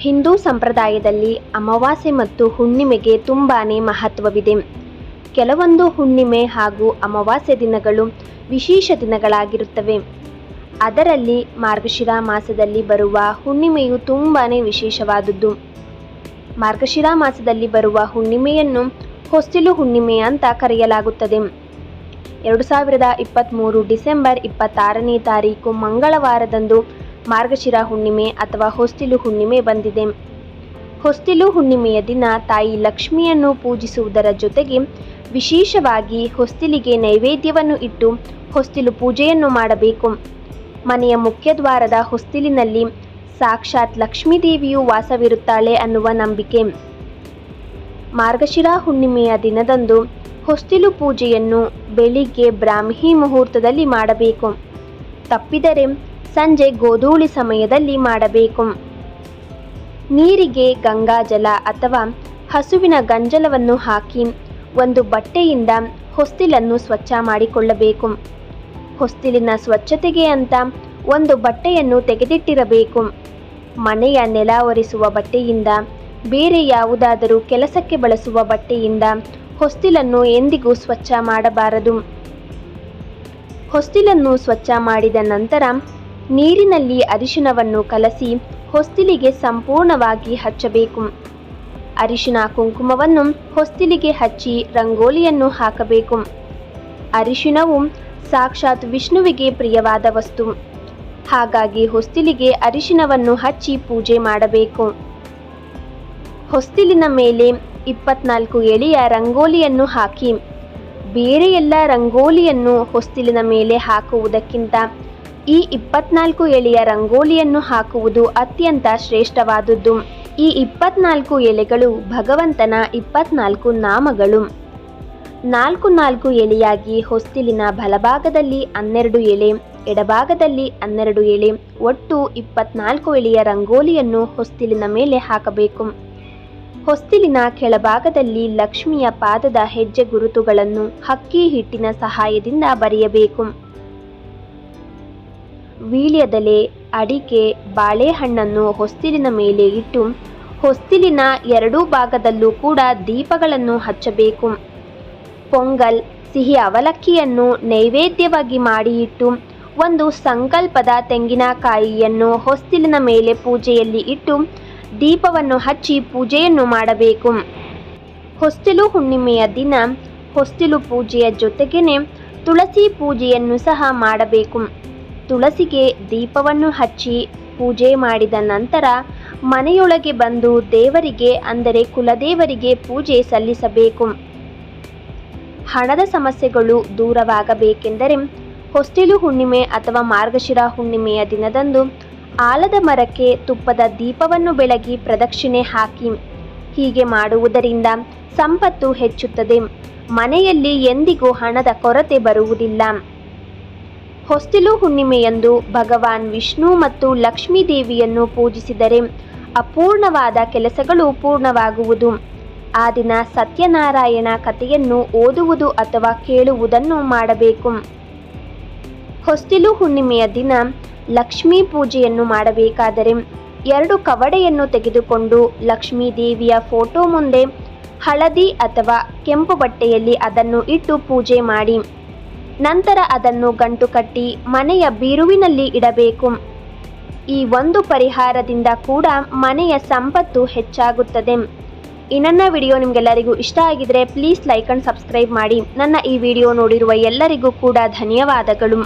ಹಿಂದೂ ಸಂಪ್ರದಾಯದಲ್ಲಿ ಅಮಾವಾಸ್ಯೆ ಮತ್ತು ಹುಣ್ಣಿಮೆಗೆ ತುಂಬಾ ಮಹತ್ವವಿದೆ. ಕೆಲವೊಂದು ಹುಣ್ಣಿಮೆ ಹಾಗೂ ಅಮಾವಾಸ್ಯೆ ದಿನಗಳು ವಿಶೇಷ ದಿನಗಳಾಗಿರುತ್ತವೆ. ಅದರಲ್ಲಿ ಮಾರ್ಗಶಿರ ಮಾಸದಲ್ಲಿ ಬರುವ ಹುಣ್ಣಿಮೆಯು ತುಂಬಾ ವಿಶೇಷವಾದದ್ದು. ಮಾರ್ಗಶಿರ ಮಾಸದಲ್ಲಿ ಬರುವ ಹುಣ್ಣಿಮೆಯನ್ನು ಹೊಸ್ತಿಲು ಹುಣ್ಣಿಮೆ ಅಂತ ಕರೆಯಲಾಗುತ್ತದೆ. ಎರಡು ಸಾವಿರದ ಇಪ್ಪತ್ತ್ಮೂರು ಡಿಸೆಂಬರ್ ಇಪ್ಪತ್ತಾರನೇ ತಾರೀಕು ಮಂಗಳವಾರದಂದು ಮಾರ್ಗಶಿರ ಹುಣ್ಣಿಮೆ ಅಥವಾ ಹೊಸ್ತಿಲು ಹುಣ್ಣಿಮೆ ಬಂದಿದೆ. ಹೊಸ್ತಿಲು ಹುಣ್ಣಿಮೆಯ ದಿನ ತಾಯಿ ಲಕ್ಷ್ಮಿಯನ್ನು ಪೂಜಿಸುವುದರ ಜೊತೆಗೆ ವಿಶೇಷವಾಗಿ ಹೊಸ್ತಿಲಿಗೆ ನೈವೇದ್ಯವನ್ನು ಇಟ್ಟು ಹೊಸ್ತಿಲು ಪೂಜೆಯನ್ನು ಮಾಡಬೇಕು. ಮನೆಯ ಮುಖ್ಯದ್ವಾರದ ಹೊಸ್ತಿಲಿನಲ್ಲಿ ಸಾಕ್ಷಾತ್ ಲಕ್ಷ್ಮೀದೇವಿಯು ವಾಸವಿರುತ್ತಾಳೆ ಅನ್ನುವ ನಂಬಿಕೆ. ಮಾರ್ಗಶಿರ ಹುಣ್ಣಿಮೆಯ ದಿನದಂದು ಹೊಸ್ತಿಲು ಪೂಜೆಯನ್ನು ಬೆಳಿಗ್ಗೆ ಬ್ರಾಹ್ಮಿ ಮುಹೂರ್ತದಲ್ಲಿ ಮಾಡಬೇಕು. ತಪ್ಪಿದರೆ ಸಂಜೆ ಗೋಧೂಳಿ ಸಮಯದಲ್ಲಿ ಮಾಡಬೇಕು. ನೀರಿಗೆ ಗಂಗಾಜಲ ಅಥವಾ ಹಸುವಿನ ಗಂಜಲವನ್ನು ಹಾಕಿ ಒಂದು ಬಟ್ಟೆಯಿಂದ ಹೊಸ್ತಿಲನ್ನು ಸ್ವಚ್ಛ ಮಾಡಿಕೊಳ್ಳಬೇಕು. ಹೊಸ್ತಿಲಿನ ಸ್ವಚ್ಛತೆಗೆ ಅಂತ ಒಂದು ಬಟ್ಟೆಯನ್ನು ತೆಗೆದಿಟ್ಟಿರಬೇಕು. ಮನೆಯ ನೆಲ ಒರೆಸುವ ಬಟ್ಟೆಯಿಂದ, ಬೇರೆ ಯಾವುದಾದರೂ ಕೆಲಸಕ್ಕೆ ಬಳಸುವ ಬಟ್ಟೆಯಿಂದ ಹೊಸ್ತಿಲನ್ನು ಎಂದಿಗೂ ಸ್ವಚ್ಛ ಮಾಡಬಾರದು. ಹೊಸ್ತಿಲನ್ನು ಸ್ವಚ್ಛ ಮಾಡಿದ ನಂತರ ನೀರಿನಲ್ಲಿ ಅರಿಶಿನವನ್ನು ಕಲಸಿ ಹೊಸ್ತಿಲಿಗೆ ಸಂಪೂರ್ಣವಾಗಿ ಹಚ್ಚಬೇಕು. ಅರಿಶಿನ ಕುಂಕುಮವನ್ನು ಹೊಸ್ತಿಲಿಗೆ ಹಚ್ಚಿ ರಂಗೋಲಿಯನ್ನು ಹಾಕಬೇಕು. ಅರಿಶಿನವು ಸಾಕ್ಷಾತ್ ವಿಷ್ಣುವಿಗೆ ಪ್ರಿಯವಾದ ವಸ್ತು. ಹಾಗಾಗಿ ಹೊಸ್ತಿಲಿಗೆ ಅರಿಶಿನವನ್ನು ಹಚ್ಚಿ ಪೂಜೆ ಮಾಡಬೇಕು. ಹೊಸ್ತಿಲಿನ ಮೇಲೆ ಇಪ್ಪತ್ನಾಲ್ಕು ಎಳೆಯ ರಂಗೋಲಿಯನ್ನು ಹಾಕಿ. ಬೇರೆ ಎಲ್ಲ ರಂಗೋಲಿಯನ್ನು ಹೊಸ್ತಿಲಿನ ಮೇಲೆ ಹಾಕುವುದಕ್ಕಿಂತ ಈ ಇಪ್ಪತ್ನಾಲ್ಕು ಎಳೆಯ ರಂಗೋಲಿಯನ್ನು ಹಾಕುವುದು ಅತ್ಯಂತ ಶ್ರೇಷ್ಠವಾದುದು ಈ ಇಪ್ಪತ್ನಾಲ್ಕು ಎಲೆಗಳು ಭಗವಂತನ ಇಪ್ಪತ್ನಾಲ್ಕು ನಾಮಗಳು. ನಾಲ್ಕು ನಾಲ್ಕು ಎಲೆಯಾಗಿ ಹೊಸ್ತಿಲಿನ ಬಲಭಾಗದಲ್ಲಿ ಹನ್ನೆರಡು ಎಲೆ, ಎಡಭಾಗದಲ್ಲಿ ಹನ್ನೆರಡು ಎಳೆ ಒಟ್ಟು ಇಪ್ಪತ್ನಾಲ್ಕು ಎಳೆಯ ರಂಗೋಲಿಯನ್ನು ಹೊಸ್ತಿಲಿನ ಮೇಲೆ ಹಾಕಬೇಕು. ಹೊಸ್ತಿಲಿನ ಕೆಳಭಾಗದಲ್ಲಿ ಲಕ್ಷ್ಮಿಯ ಪಾದದ ಹೆಜ್ಜೆ ಗುರುತುಗಳನ್ನು ಹಕ್ಕಿ ಹಿಟ್ಟಿನ ಸಹಾಯದಿಂದ ಬರೆಯಬೇಕು. ವೀಳ್ಯದೆಲೆ, ಅಡಿಕೆ, ಬಾಳೆಹಣ್ಣನ್ನು ಹೊಸ್ತಿಲಿನ ಮೇಲೆ ಇಟ್ಟು ಹೊಸ್ತಿಲಿನ ಎರಡೂ ಭಾಗದಲ್ಲೂ ಕೂಡ ದೀಪಗಳನ್ನು ಹಚ್ಚಬೇಕು. ಪೊಂಗಲ್, ಸಿಹಿ ಅವಲಕ್ಕಿಯನ್ನು ನೈವೇದ್ಯವಾಗಿ ಮಾಡಿ ಇಟ್ಟು ಒಂದು ಸಂಕಲ್ಪದ ತೆಂಗಿನಕಾಯಿಯನ್ನು ಹೊಸ್ತಿಲಿನ ಮೇಲೆ ಪೂಜೆಯಲ್ಲಿ ಇಟ್ಟು ದೀಪವನ್ನು ಹಚ್ಚಿ ಪೂಜೆಯನ್ನು ಮಾಡಬೇಕು. ಹೊಸ್ತಿಲು ಹುಣ್ಣಿಮೆಯ ದಿನ ಹೊಸ್ತಿಲು ಪೂಜೆಯ ಜೊತೆಗೇನೆ ತುಳಸಿ ಪೂಜೆಯನ್ನು ಸಹ ಮಾಡಬೇಕು. ತುಳಸಿಗೆ ದೀಪವನ್ನು ಹಚ್ಚಿ ಪೂಜೆ ಮಾಡಿದ ನಂತರ ಮನೆಯೊಳಗೆ ಬಂದು ದೇವರಿಗೆ, ಅಂದರೆ ಕುಲದೇವರಿಗೆ ಪೂಜೆ ಸಲ್ಲಿಸಬೇಕು. ಹಣದ ಸಮಸ್ಯೆಗಳು ದೂರವಾಗಬೇಕೆಂದರೆ ಹೊಸ್ತಿಲು ಹುಣ್ಣಿಮೆ ಅಥವಾ ಮಾರ್ಗಶಿರ ಹುಣ್ಣಿಮೆಯ ದಿನದಂದು ಆಲದ ಮರಕ್ಕೆ ತುಪ್ಪದ ದೀಪವನ್ನು ಬೆಳಗಿ ಪ್ರದಕ್ಷಿಣೆ ಹಾಕಿ. ಹೀಗೆ ಮಾಡುವುದರಿಂದ ಸಂಪತ್ತು ಹೆಚ್ಚುತ್ತದೆ. ಮನೆಯಲ್ಲಿ ಎಂದಿಗೂ ಹಣದ ಕೊರತೆ ಬರುವುದಿಲ್ಲ. ಹೊಸ್ತಿಲು ಹುಣ್ಣಿಮೆಯಂದು ಭಗವಾನ್ ವಿಷ್ಣು ಮತ್ತು ಲಕ್ಷ್ಮೀ ದೇವಿಯನ್ನು ಪೂಜಿಸಿದರೆ ಅಪೂರ್ಣವಾದ ಕೆಲಸಗಳು ಪೂರ್ಣವಾಗುವುದು. ಆ ದಿನ ಸತ್ಯನಾರಾಯಣ ಕಥೆಯನ್ನು ಓದುವುದು ಅಥವಾ ಕೇಳುವುದನ್ನು ಮಾಡಬೇಕು. ಹೊಸ್ತಿಲು ಹುಣ್ಣಿಮೆಯ ದಿನ ಲಕ್ಷ್ಮೀ ಪೂಜೆಯನ್ನು ಮಾಡಬೇಕಾದರೆ ಎರಡು ಕವಡೆಯನ್ನು ತೆಗೆದುಕೊಂಡು ಲಕ್ಷ್ಮೀ ದೇವಿಯ ಫೋಟೋ ಮುಂದೆ ಹಳದಿ ಅಥವಾ ಕೆಂಪು ಬಟ್ಟೆಯಲ್ಲಿ ಅದನ್ನು ಇಟ್ಟು ಪೂಜೆ ಮಾಡಿ. ನಂತರ ಅದನ್ನು ಗಂಟು ಕಟ್ಟಿ ಮನೆಯ ಬೀರುವಿನಲ್ಲಿ ಇಡಬೇಕು. ಈ ಒಂದು ಪರಿಹಾರದಿಂದ ಕೂಡ ಮನೆಯ ಸಂಪತ್ತು ಹೆಚ್ಚಾಗುತ್ತದೆ. ಈ ವಿಡಿಯೋ ನಿಮಗೆಲ್ಲರಿಗೂ ಇಷ್ಟ ಆಗಿದ್ರೆ ಪ್ಲೀಸ್ ಲೈಕ್ ಅಂಡ್ ಸಬ್ಸ್ಕ್ರೈಬ್ ಮಾಡಿ. ನನ್ನ ಈ ವಿಡಿಯೋ ನೋಡಿರುವ ಎಲ್ಲರಿಗೂ ಕೂಡ ಧನ್ಯವಾದಗಳು.